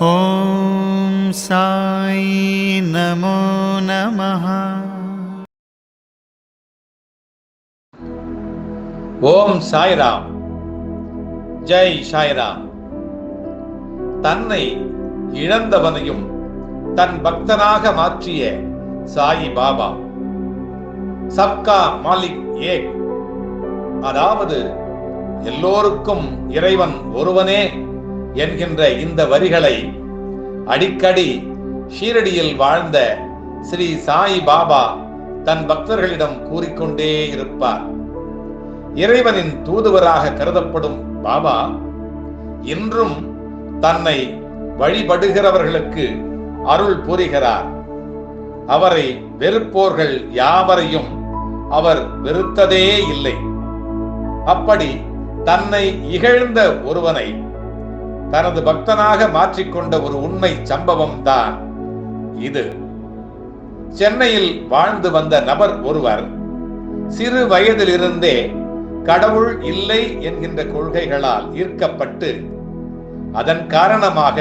ஓம் சாயி நமோ நம ஓம் சாய்ராம். ஜெய் சாய்ராம். தன்னை இழந்தவனையும் தன் பக்தனாக மாற்றிய சாயி பாபா. சப்கா மாலிக் ஏ அதாவது எல்லோருக்கும் இறைவன் ஒருவனே. என்கின்ற இந்த வரிகளை அடிக்கடி ஷீரடியில் வாழ்ந்த ஸ்ரீ சாய் பாபா தன் பக்தர்களிடம் கூறிக்கொண்டே இருப்பார். இறைவனின் தூதுவராக கருதப்படும் பாபா இன்றும் தன்னை வழிபடுகிறவர்களுக்கு அருள் புரிகிறார். அவரை வெறுப்போர்கள் யாவரையும் அவர் வெறுத்ததே இல்லை. அப்படி தன்னை இகழ்ந்த ஒருவனை தனது பக்தனாக மாற்றிக்கொண்ட ஒரு உண்மை சம்பவம் தான் இது. சென்னையில் வாழ்ந்து வந்த நபர் ஒருவர் சிறு வயதிலிருந்தே கடவுள் இல்லை என்கின்ற கொள்கைகளால் ஈர்க்கப்பட்டு அதன் காரணமாக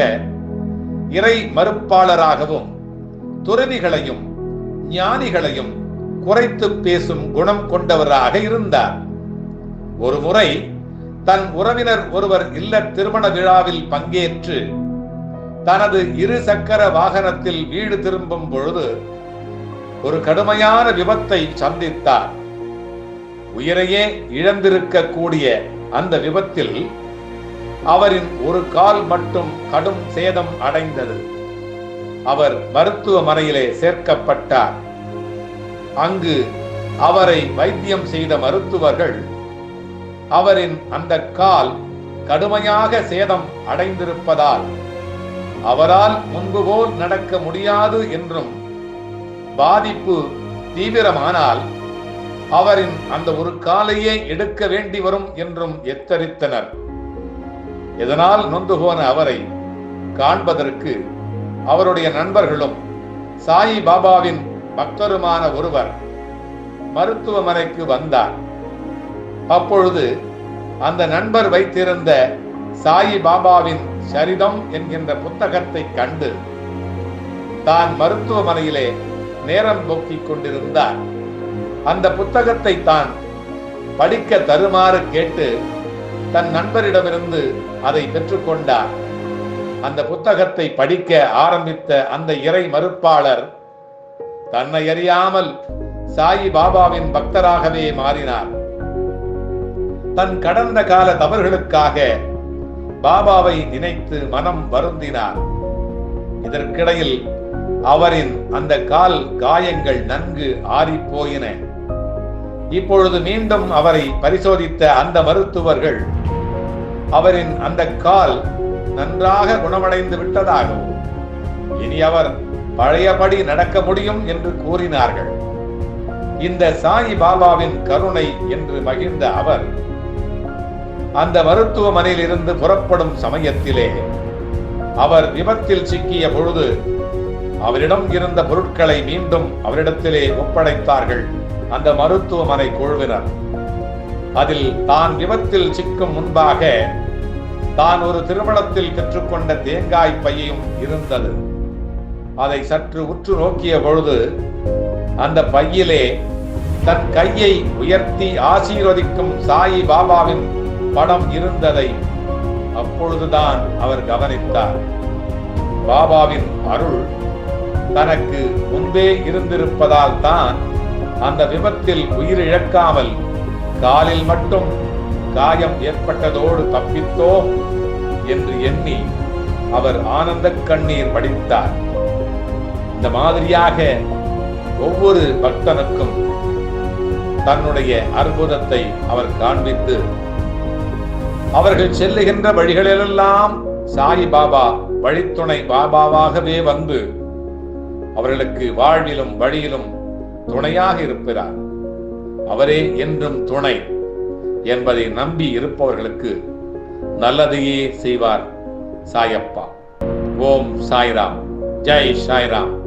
இறை மறுப்பாளராகவும் துறவிகளையும் ஞானிகளையும் குறைத்து பேசும் குணம் கொண்டவராக இருந்தார். ஒருமுறை தன் உறவினர் ஒருவர் இல்ல திருமண விழாவில் பங்கேற்று தனது இரு சக்கர வாகனத்தில் வீடு திரும்பும் பொழுது ஒரு கடுமையான விபத்தை சந்தித்தார். உயிரையே இழந்திருக்கக்கூடிய அந்த விபத்தில் அவரின் ஒரு கால் மட்டும் கடும் சேதம் அடைந்தது. அவர் மருத்துவமனையிலே சேர்க்கப்பட்டார். அங்கு அவரை வைத்தியம் செய்த மருத்துவர்கள் அவரின் அந்த கால் கடுமையாக சேதம் அடைந்திருப்பதால் அவரால் முன்பு போல் நடக்க முடியாது என்றும் பாதிப்பு தீவிரமானால் அவரின் அந்த ஒரு காலையே எடுக்க வேண்டி வரும் என்றும் எச்சரித்தனர். இதனால் நொந்து போன அவரை காண்பதற்கு அவருடைய நண்பர்களும் சாயி பாபாவின் பக்தருமான ஒருவர் மருத்துவமனைக்கு வந்தார். அப்பொழுது அந்த நண்பர் வைத்திருந்த சாயி பாபாவின் சரிதம் என்கின்ற புத்தகத்தை கண்டு தான் மருத்துவமனையிலே நேரம் போக்கிக் கொண்டிருந்தார். அந்த புத்தகத்தை தான் படிக்க தருமாறு கேட்டு தன் நண்பரிடமிருந்து அதை பெற்றுக்கொண்டார் அந்த புத்தகத்தை படிக்க ஆரம்பித்த அந்த இறை மறுப்பாளர் தன்னை அறியாமல் சாயி பாபாவின் பக்தராகவே மாறினார். தன் கடந்த கால தவறுகளுக்காக பாபாவை நினைத்து மனம் வருந்தினார். இதற்கிடையில் அவரின் அந்த கால் காயங்கள் நன்கு ஆறிப்போயின. இப்பொழுது மீண்டும் அவரை பரிசோதித்த அந்த மருத்துவர்கள் அவரின் அந்த கால் நன்றாக குணமடைந்து விட்டதாகவும் இனி அவர் பழையபடி நடக்க முடியும் என்று கூறினார்கள். இந்த சாயி பாபாவின் கருணை என்று மகிழ்ந்த அவர் அந்த மருத்துவமனையில் இருந்து புறப்படும் சமயத்திலே அவர் விபத்தில் சிக்கிய பொழுது அவரிடம் இருந்த பொருட்களை மீண்டும் அவரிடத்திலே ஒப்படைத்தார்கள் அந்த மருத்துவமனை குழுவினர். அதில் தான் விபத்தில் சிக்கும் முன்பாக தான் ஒரு திருமணத்தில் பெற்றுக்கொண்ட தேங்காய் பையும் இருந்தது. அதை சற்று உற்று நோக்கிய பொழுது அந்த பையிலே தன் கையை உயர்த்தி ஆசீர்வதிக்கும் சாயி பாபாவின் படம் இருந்ததை அப்பொழுதுதான் அவர் கவனித்தார். பாபாவின் அருள் தனக்கு முன்பே இருந்திருப்பதால் தான் அந்த விபத்தில் உயிரிழக்காமல் காலில் மட்டும் காயம் ஏற்பட்டதோடு தப்பித்தோம் என்று எண்ணி அவர் ஆனந்த கண்ணீர் வடித்தார். இந்த மாதிரியாக ஒவ்வொரு பக்தனுக்கும் தன்னுடைய அற்புதத்தை அவர் காண்பித்து அவர்கள் செல்லுகின்ற வழிகளிலெல்லாம் சாய் பாபா வழித்துணை பாபாவாகவே வந்து அவர்களுக்கு வாழ்விலும் வழியிலும் துணையாக இருப்பார். அவரே என்றும் துணை என்பதை நம்பி இருப்பவர்களுக்கு நல்லதையே செய்வார் சாயப்பா. ஓம் சாய்ராம். ஜெய் சாய்ராம்.